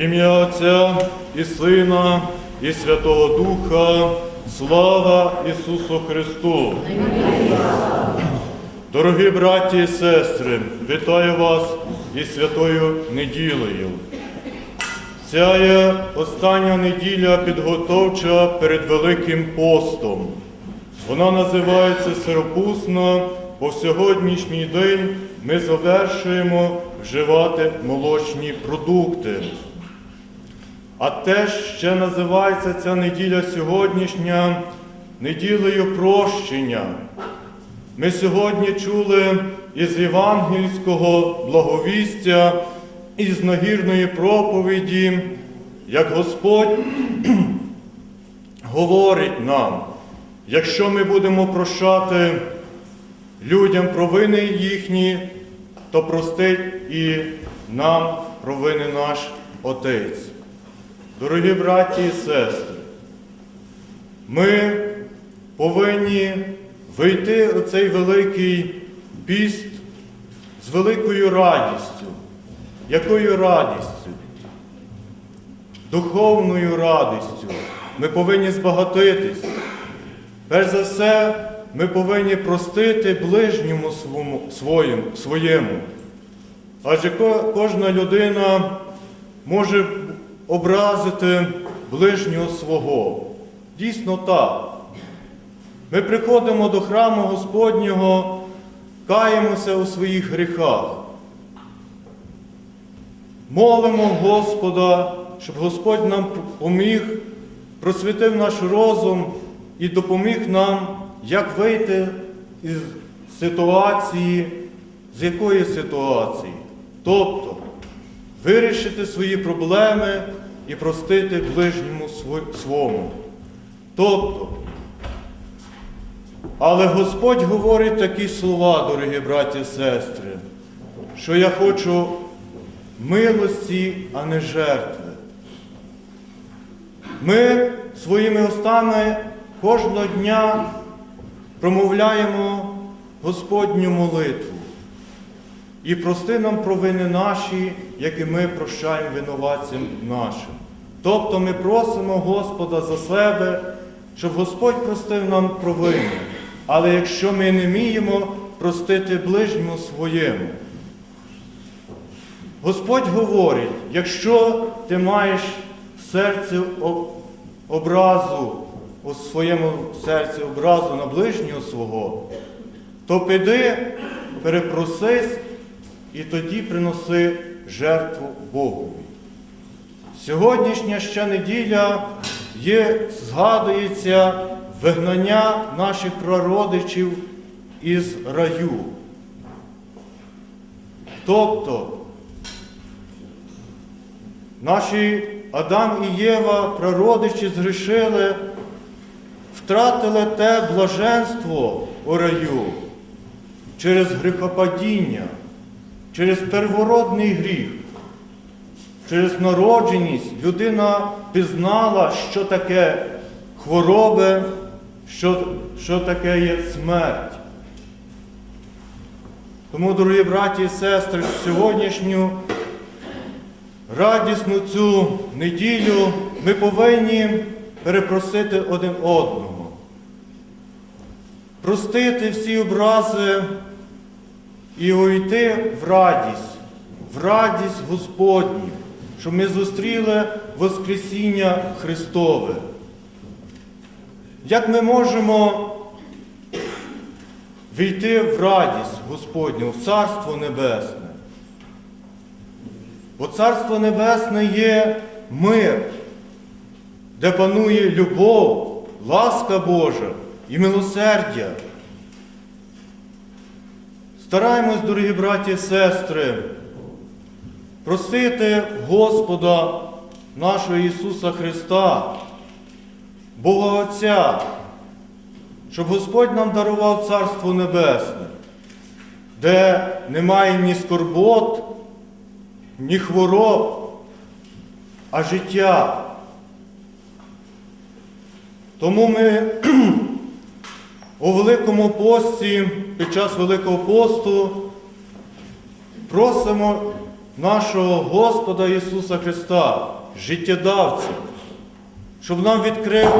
ім'я Отця і Сина, і Святого Духа, слава Ісусу Христу! Дорогі браті і сестри, вітаю вас із святою неділею. Ця є остання неділя підготовча перед Великим постом. Вона називається Сиропусна, бо в сьогоднішній день ми завершуємо вживати молочні продукти. А теж ще називається ця неділя сьогоднішня неділею прощення. Ми сьогодні чули із євангельського благовістя, із нагірної проповіді, як Господь говорить нам, якщо ми будемо прощати людям провини їхні, то простить і нам провини наш Отець. Дорогі браті і сестри, ми повинні вийти у цей великий піст з великою радістю. Якою радістю? Духовною радістю. Ми повинні збагатитись. Перш за все, ми повинні простити ближньому своєму. Адже кожна людина може образити ближнього свого. Дійсно так. Ми приходимо до храму Господнього, каємося у своїх гріхах. Молимо Господа, щоб Господь нам поміг, просвітив наш розум і допоміг нам, як вийти із ситуації, з якої ситуації. Тобто вирішити свої проблеми і простити ближньому свому. Тобто, але Господь говорить такі слова, дорогі браті і сестри, що я хочу милості, а не жертви. Ми своїми устами кожного дня промовляємо Господню молитву. І прости нам провини наші, як і ми прощаємо винуватцям нашим. Тобто ми просимо Господа за себе, щоб Господь простив нам провини. Але якщо ми не вміємо простити ближньому своєму, Господь говорить, якщо ти маєш в серці образу, у своєму серці образу на ближнього свого, то піди, перепросись і тоді приноси жертву Богові. Сьогоднішня ще неділя є, згадується вигнання наших прародичів із раю. Тобто наші Адам і Єва, прародичі, згрішили, втратили те блаженство у раю через гріхопадіння, через первородний гріх. Через народженість людина пізнала, що таке хвороби, що, що таке є смерть. Тому, дорогі браті і сестри, сьогоднішню радісну цю неділю ми повинні перепросити один одного, простити всі образи і увійти в радість, в радість Господню, щоб ми зустріли Воскресіння Христове. Як ми можемо війти в радість Господню, в Царство Небесне? Бо Царство Небесне є мир, де панує любов, ласка Божа і милосердя. Стараємось, дорогі браті і сестри, просити Господа нашого Ісуса Христа, Бога Отця, щоб Господь нам дарував Царство Небесне, де немає ні скорбот, ні хвороб, а життя. Тому ми у Великому пості, під час Великого посту, просимо нашого Господа Ісуса Христа, життєдавця, щоб нам відкрив,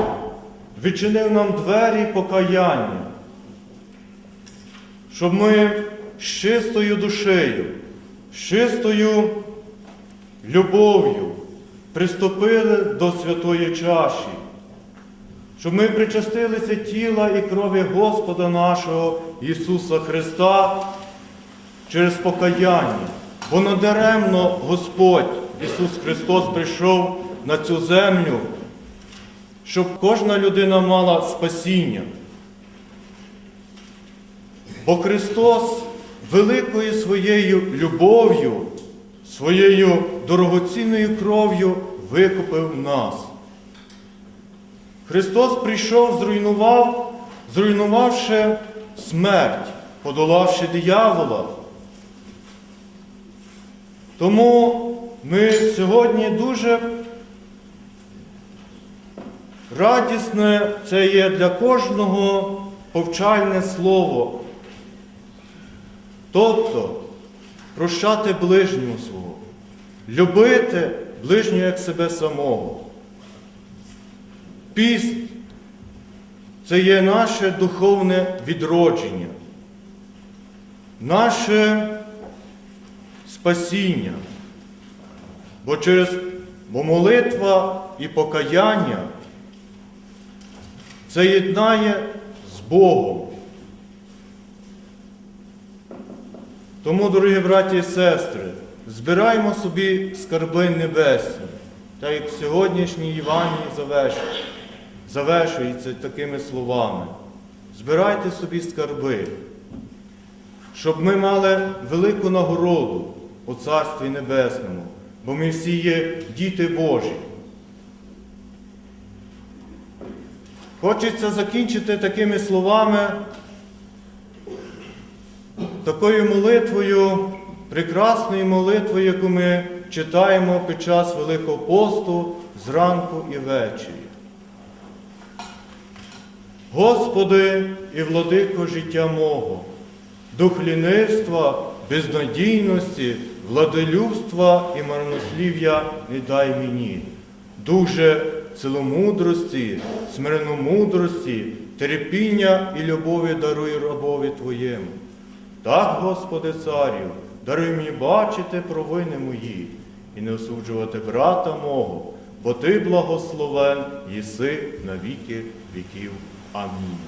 відчинив нам двері покаяння, щоб ми з чистою душею, з чистою любов'ю приступили до святої чаші, щоб ми причастилися тіла і крові Господа нашого Ісуса Христа через покаяння. Бо надаремно Господь Ісус Христос прийшов на цю землю, щоб кожна людина мала спасіння. Бо Христос великою своєю любов'ю, своєю дорогоцінною кров'ю викупив нас. Христос прийшов, зруйнував, зруйнувавши смерть, подолавши диявола. Тому ми сьогодні дуже радісне це є для кожного повчальне слово. Тобто прощати ближнього свого, любити ближнього як себе самого. Піст це є наше духовне відродження, наше спасіння. Бо через бо молитва і покаяння це єднає з Богом. Тому, дорогі браті і сестри, збираємо собі скарби небесні, так як сьогоднішній Іваній завершує, завершується такими словами. Збирайте собі скарби, щоб ми мали велику нагороду у Царстві Небесному, бо ми всі є діти Божі. Хочеться закінчити такими словами, такою молитвою, прекрасною молитвою, яку ми читаємо під час Великого посту зранку і ввечері. Господи і владико життя мого, дух лінивства, безнадійності, владелюбства і марнослів'я не дай мені, дуже ціломудрості, смиренномудрості, терпіння і любові даруй рабові Твоєму. Так, Господи Царю, даруй мені бачити провини мої і не осуджувати брата мого, бо Ти благословен єси на віки віків. Amin.